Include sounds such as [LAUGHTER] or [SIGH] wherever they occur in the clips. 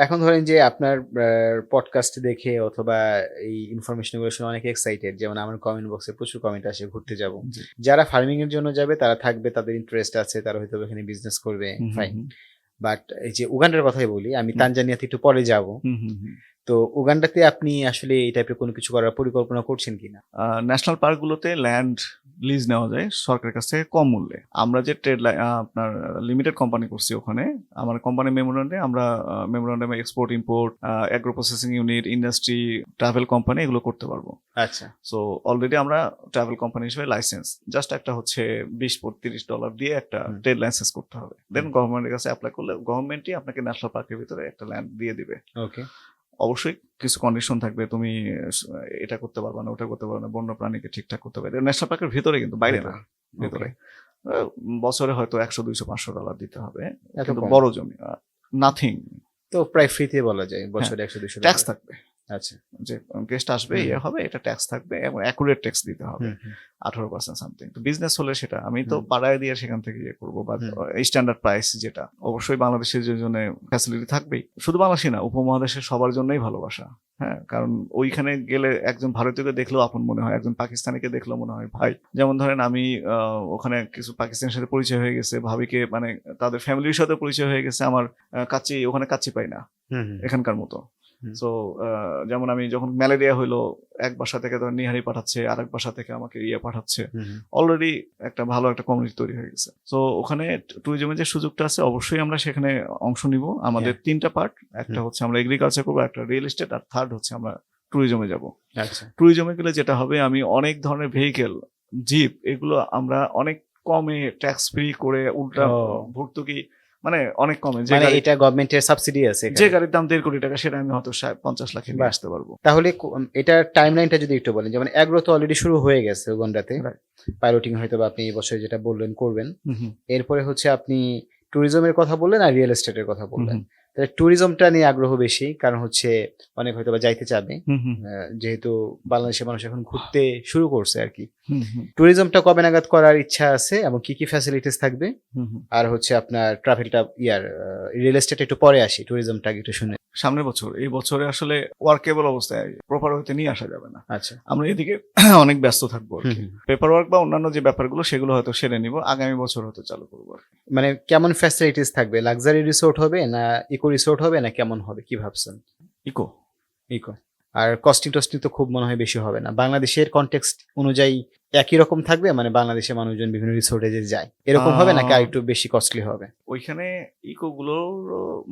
এখন ধরেন যে আপনার পডকাস্ট দেখে অথবা এই ইনফরমেশনগুলো শুনে অনেকে এক্সাইটেড যেমন আমার কমেন্ট বক্সে প্রচুর কমেন্ট আসে ঘুরতে যাব। যারা ফার্মিং এর জন্য যাবে তারা থাকবে তাদের ইন্টারেস্ট আছে তারা হয়তো এখানে বিজনেস করবে ফাইন বাট এই যে উগান্ডার কথাই বলি আমি তানজানিয়াতে একটু পরে যাব। তো উগান্ডাতে আপনি আসলে এই টাইপের কোনো কিছু করার পরিকল্পনা করছেন কিনা? ন্যাশনাল পার্কগুলোতে ল্যান্ড লিজ নেওয়া যায় সরকারের কাছ থেকে কম মূল্যে। আমরা যে ট্রেড আপনার লিমিটেড কোম্পানি করছি ওখানে আমার কোম্পানি মেমোরান্ডে আমরা মেমোরান্ডামে export import agro processing unit industry travel company এগুলো করতে পারব। আচ্ছা। সো অলরেডি আমরা ট্রাভেল কোম্পানি হিসেবে লাইসেন্স জাস্ট একটা হচ্ছে বিশ তিরিশ ডলার দিয়ে একটা। ট্রেড লাইসেন্স করতে হবে। দেন। গভর্নমেন্টের কাছে অ্যাপ্লাই করলে গভর্নমেন্টই আপনাকে ন্যাশনাল পার্কের ভিতরে একটা ল্যান্ড দিয়ে দিবে। ওকে অবশ্যই কিছু কন্ডিশন থাকবে তুমি এটা করতে পারবে না ওটা করতে পারবে না বন্য প্রাণীকে ঠিকঠাক করতে পারবে। ন্যাশনাল পার্কের ভিতরে কিন্তু বাইরে না ভিতরে। বছরে হয়তো একশো দুইশো পাঁচশো ডলার দিতে হবে বড় জমি নাথিং তো প্রায় ফ্রিতে বলা যায় বছরে একশো দুইশো ট্যাক্স থাকবে। আচ্ছা যে গেস্ট আসবে ইয়ে হবে এটা ট্যাক্স থাকবে এবং অ্যাকুরেট ট্যাক্স দিতে হবে। আঠারো পার্সেন্ট সামথিং তো বিজনেস হলে সেটা আমি তো পাড়ায় দিয়ে সেখান থেকে ইয়ে করব বা স্ট্যান্ডার্ড প্রাইস যেটা অবশ্যই বাংলাদেশের জন্য ফ্যাসিলিটি থাকবেই। শুধু বাংলাদেশি না উপমহাদেশের সবার জন্যই ভালোবাসা হ্যাঁ? কারণ ওইখানে গেলে একজন ভারতীয়কে দেখলেও আপন মনে হয় একজন পাকিস্তানিকে দেখলেও মনে হয় ভাই যেমন ধরেন আমি ওখানে কিছু পাকিস্তানের সাথে পরিচয় হয়ে গেছে ভাবিকে মানে তাদের ফ্যামিলির সাথে পরিচয় হয়ে গেছে আমার কাচ্চি ওখানে কাচ্চি পাই না এখানকার মতো। সো যেমন আমি যখন ম্যালেরিয়া হইল এক বাসা থেকে ধর নিহারি পাঠাচ্ছে আরেক বাসা থেকে আমাকে ইয়ে পাঠাচ্ছে। অলরেডি একটা ভালো একটা কমিউনিটি তৈরি হয়ে গেছে। তো ওখানে ট্যুরিজমের যে সুযোগটা আছে অবশ্যই আমরা সেখানে অংশ নিব। আমাদের তিনটা পার্ট একটা হচ্ছে আমরা এগ্রিকালচার করব একটা রিয়েল এস্টেট আর থার্ড হচ্ছে আমরা ট্যুরিজমে যাব। আচ্ছা। ট্যুরিজমে গেলে যেটা হবে আমি অনেক ধরনের ভেহিকেল জিপ এগুলো আমরা অনেক কমে ট্যাক্স ফ্রি করে উল্টা ভর্তুকি মানে অনেক কমে। যে মানে এটা গভর্নমেন্টের সাবসিডি আছে যে গাড়ির দাম দেড় কোটি টাকা সেটা আমি হয়তো পঞ্চাশ লাখে নিয়ে আসতে পারব। তাহলে এটা এটার টাইম লাইনটা যদি একটু বলেন যেমন অ্যাগ্রো তো অলরেডি শুরু হয়ে গেছে গন্ডাতে. পাইলটিং হয়তো বা আপনি এই বছর যেটা বললেন করবেন। এরপরে হচ্ছে আপনি ট্যুরিজমের কথা বললেন আর রিয়েল এস্টেটের কথা বললেন। ট্যুরিজমটা নিয়ে আগ্রহ বেশি কারণ হচ্ছে অনেক হয়তো বা যাইতে চাবে। যেহেতু বাংলাদেশের মানুষ এখন ঘুরতে শুরু করছে আর কি। ট্যুরিজমটা কবে নাগাদ করার ইচ্ছা আছে এবং কি কি ফ্যাসিলিটিস থাকবে। আর হচ্ছে আপনার ট্রাভেলটা ইয়ার রিয়েল এস্টেট একটু পরে আসি ট্যুরিজমটা একটু শুনে। সামনের বছর এই বছরে আসলে ওয়ার্কেবল অবস্থায় প্রপার হইতে নিয়ে আসা যাবে না। আচ্ছা। আমরা এদিকে [CLEARS THROAT] অনেক ব্যস্ত থাকব। পেপার ওয়ার্ক বা অন্যান্য যে ব্যাপারগুলো সেগুলো হয়তো সেরে নিব আগামী বছর হয়তো চালু করব মানে কেমন ফ্যাসিলিটিস থাকবে? লাক্সারি রিসোর্ট হবে না ইকো রিসোর্ট হবে না কেমন হবে? কি ভাবছেন? ইকো। ইকো। আর কস্টিং টস্টিং তো খুব মনে হয় বেশি হবে না। বাংলাদেশের কনটেক্সট অনুযায়ী একই রকম থাকবে? মানে বাংলাদেশের মানুষজন বিভিন্ন রিসোর্টে যে যায়। এরকম হবে নাকি আর একটু বেশি কস্টলি হবে? ওইখানে ইকো গুলোর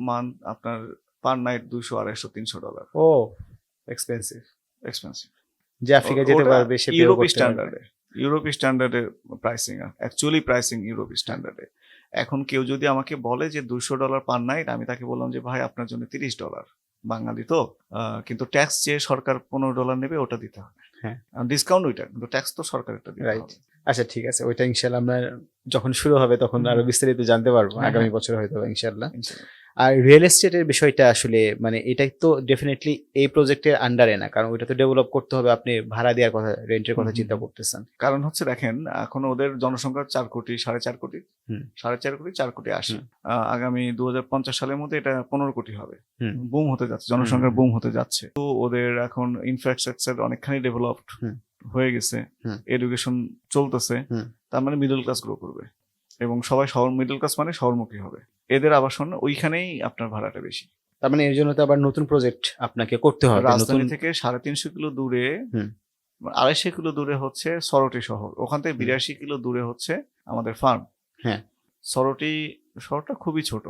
মান আপনার পার নাইট দুইশো আড়াইশো তিনশো ডলার ও এক্সপেন্সিভ এক্সপেন্সিভ যে আফ্রিকা যেতে পারবে সে ইউরোপি। স্ট্যান্ডার্ডে ইউরোপি স্ট্যান্ডার্ডের প্রাইসিং অ্যাকচুয়ালি প্রাইসিং ইউরোপ স্ট্যান্ডার্ডে এখন কেউ যদি আমাকে বলে যে দুশো ডলার পার নাইট আমি তাকে বললাম যে ভাই আপনার জন্য তিরিশ ডলার বাঙালি তো কিন্তু ট্যাক্স যে সরকার পনেরো ডলার নেবে ওটা দিতে হবে হ্যাঁ। ডিসকাউন্ট ওইটা কিন্তু ট্যাক্স তো সরকারেরটা দিতে রাইট আচ্ছা ঠিক আছে ওইটা ইনশাল্লাহ আমরা যখন শুরু হবে তখন। আরও বিস্তারিত জানতে পারব হ্যাঁ, আগামী হ্যাঁ। বছর হয়তো ইনশাল্লাহ। আর রিয়েল এস্টেটের বিষয়টা আসলে মানে এটাই তো ডেফিনেটলি এই প্রজেক্টের আন্ডারে না কারণ ওইটা তো ডেভেলপ করতে হবে আপনি ভাড়া দেওয়ার কথা রেন্টের কথা চিন্তা করতেছেন। কারণ হচ্ছে দেখেন এখন ওদের জনসংখ্যা চার কোটি সাড়ে চার কোটি। সাড়ে চার কোটি চার কোটি আশি। আহ, আগামী দু হাজার পঞ্চাশ সালের মধ্যে এটা পনেরো কোটি হবে। বুম হতে যাচ্ছে জনসংখ্যার বুম হতে যাচ্ছে। তো ওদের এখন ইনফ্রাস্ট্রাকচার অনেকখানি ডেভেলপড হয়ে গেছে। এডুকেশন চলতেছে। তার মানে মিডল ক্লাস গ্রো করবে। এবং সবাই শহর মিডল ক্লাস মানে শহরমুখী হবে। এদের আবাসন ওইখানেই আপনার ভাড়াটা বেশি। তার মানে এর জন্য তো আবার নতুন প্রজেক্ট আপনাকে করতে হবে রাজধানী থেকে সাড়ে তিনশো কিলো দূরে আড়াইশো কিলো দূরে হচ্ছে সরটি শহর। ওখান থেকে বিরাশি কিলো দূরে হচ্ছে আমাদের ফার্ম হ্যাঁ। সরটি শহরটা খুবই ছোট।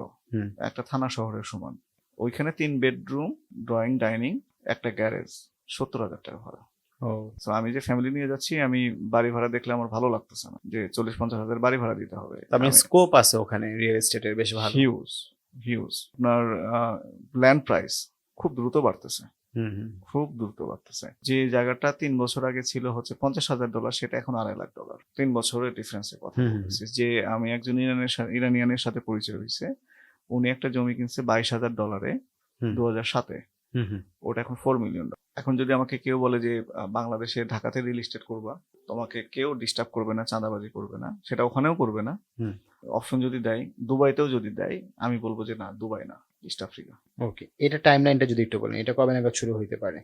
একটা থানা শহরের সমান। ওইখানে তিন বেডরুম ড্রয়িং ডাইনিং একটা গ্যারেজ সত্তর হাজার টাকা ভাড়া। তো আমি যে ফ্যামিলি নিয়ে যাচ্ছি আমি বাড়ি ভাড়া দেখলে আমার ভালো লাগতেছে না। যে চল্লিশ পঞ্চাশ হাজার বাড়ি ভাড়া দিতে হবে। মানে স্কোপ আছে ওখানে রিয়েল এস্টেটের বেশ ভালো। হিউজ হিউজ আপনার ল্যান্ড প্রাইস খুব দ্রুত বাড়তেছে। খুব দ্রুত বাড়তেছে। যে জায়গাটা তিন বছর আগে ছিল হচ্ছে পঞ্চাশ হাজার ডলার সেটা এখন আড়াই লাখ ডলার তিন বছরের ডিফারেন্সের কথা যে আমি একজন ইরানের ইরানিয়ানের সাথে পরিচয় হয়েছে। উনি একটা জমি কিনছে বাইশ হাজার ডলারে। দু হাজার সাতে। ওটা এখন ফোর মিলিয়ন এখন যদি আমাকে কেউ বলে যে বাংলাদেশে ঢাকাতে রিয়েল এস্টেট করবা তোমাকে কেউ ডিস্টার্ব করবে না চাঁদাবাজি করবে না সেটা ওখানেও করবে না। অপশন যদি দেয় দুবাইতেও যদি দেয় আমি বলব যে না দুবাই না ইস্ট আফ্রিকা ওকে এটা টাইম লাইনটা যদি একটু বলেন এটা কবে নাগাদ শুরু হইতে পারে?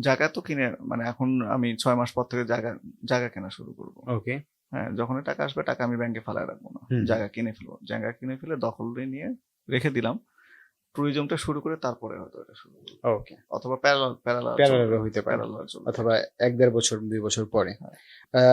জায়গা তো কিনে মানে এখন আমি ছয় মাস পর থেকে জায়গা জায়গা কেনা শুরু করব। ওকে হ্যাঁ যখন টাকা আসবে টাকা আমি ব্যাংকে ফেলায় রাখব না। জায়গা কিনে ফেলব। জায়গা কিনে ফেলে দখল নিয়ে রেখে দিলাম। ট্যুরিজমটা শুরু করে তারপরে হয়তো এটা শুরু ওকে অথবা প্যারালাল প্যারালাল হইতে পারে। অথবা এক দেড় বছর দুই বছর পরে। হ্যাঁ।